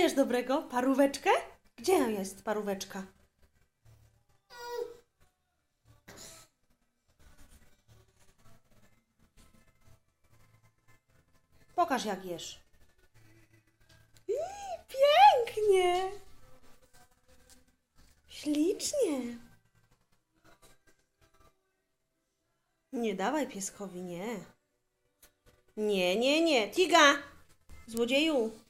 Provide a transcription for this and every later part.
Jesz dobrego? Paróweczkę? Gdzie jest paróweczka? Pokaż jak jesz. Ii, pięknie! Ślicznie! Nie dawaj pieskowi, nie. Nie, nie, nie. Tiga! Złodzieju!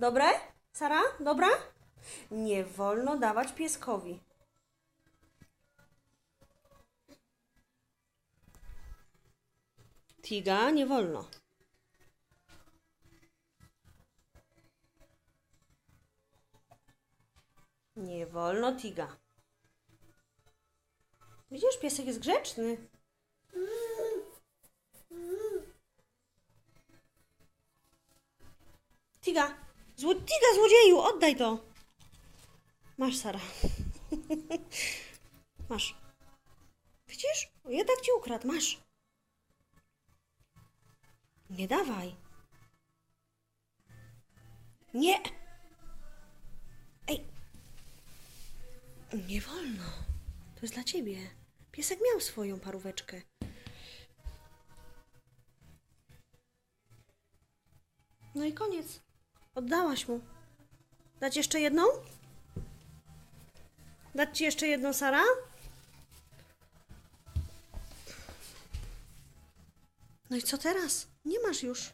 Dobre? Sara? Dobra? Nie wolno dawać pieskowi. Tiga, nie wolno. Nie wolno, Tiga. Widzisz, piesek jest grzeczny. Tiga, zło... Tiga, złodzieju, oddaj to. Masz, Sara. Masz. Widzisz? Jednak ci ukradł, masz. Nie dawaj. Nie. Ej. Nie wolno. To jest dla ciebie. Piesek miał swoją paróweczkę. No i koniec. Oddałaś mu. Dać jeszcze jedną? Dać ci jeszcze jedną, Sara? No i co teraz? Nie masz już.